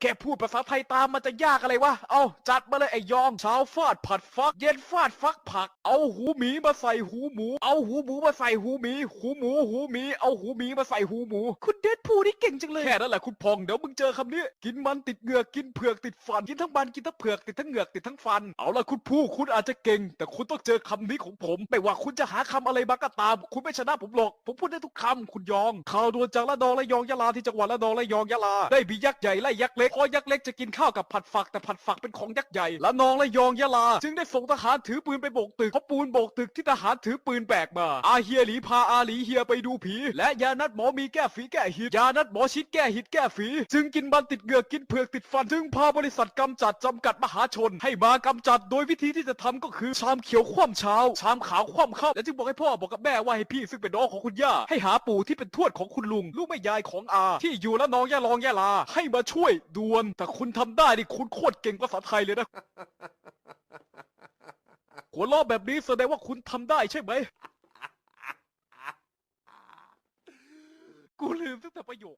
แค่พูดภาษาไทยตามมันจะยากอะไรวะ เอาจัดมาเลยไอ้ยองเช้าฟาดผัดฟัก เย็นฟาดฟักผัก เอาหูหมีมาใส่หูหมู เอาหูหมูมาใส่หูหมี หูหมู หูหมี เอาหูหมีมาใส่หูหมู คุณเดดพูนี่เก่งจังเลย แค่นั้นแหละคุณพอง เดี๋ยวมึงเจอคำนี้ กินมันติดเหงือก กินเผือกติดฟัน กินทั้งมันกินทั้งเผือกติดทั้งเหงือกติดทั้งฟัน เอาละคุณพูคุณอาจจะเก่ง แต่คุณต้องเจอคำนี้ของผม ไม่ว่าคุณจะหาคำอะไรมาก็ตาม คุณไม่ชนะผมหรอก ผมพูดได้ทุกคำคุณยองข่าวด่วนจากละนองและยองยะลาที่จังหวัดละนองและยองยะลาได้มียักษ์ใหญ่ไล่ยักษ์เล็กพอยักษ์เล็กจะกินข้าวกับผัดฝักแต่ผัดฝักเป็นของยักษ์ใหญ่ละนองและยองยะลา จึงได้ส่งทหารถือปืนไปโบกตึกเพราะปูนโบกตึกที่ทหารถือปืนแบกมา อาเฮียหลีพาอาหลีเฮียไปดูผี และยานัดหมอมีแก้ฝีแก้หิดยานัดหมอชิดแก้หิดแก้ฝี จึงกินมันติดเหงือกกินเผือกติดฟันจึงพาบริษัทกำจัดจำกัดมหาชน ให้มากำจัดโดยวิธีที่จะทำก็คือชามเขียวคว่ำเช้า ชามขาวคว่ำค่ำและจึงบอกให้พ่อบอกกับแม่ว่าให้พี่ซึ่งเป็นน้องของคุณย่าให้หาปู่ที่เป็นทวดของคุณลุง ลูกแม่ยายของอา ที่อยู่และน้องย่าลองย่าลาให้มาช่วยดวน แต่คุณทำได้ดิคุณโคตรเก่งภาษาไทยเลยนะ หัวล้อแบบนี้แสดงว่าคุณทำได้ใช่ไหม กูลืมตั้งแต่ประโยค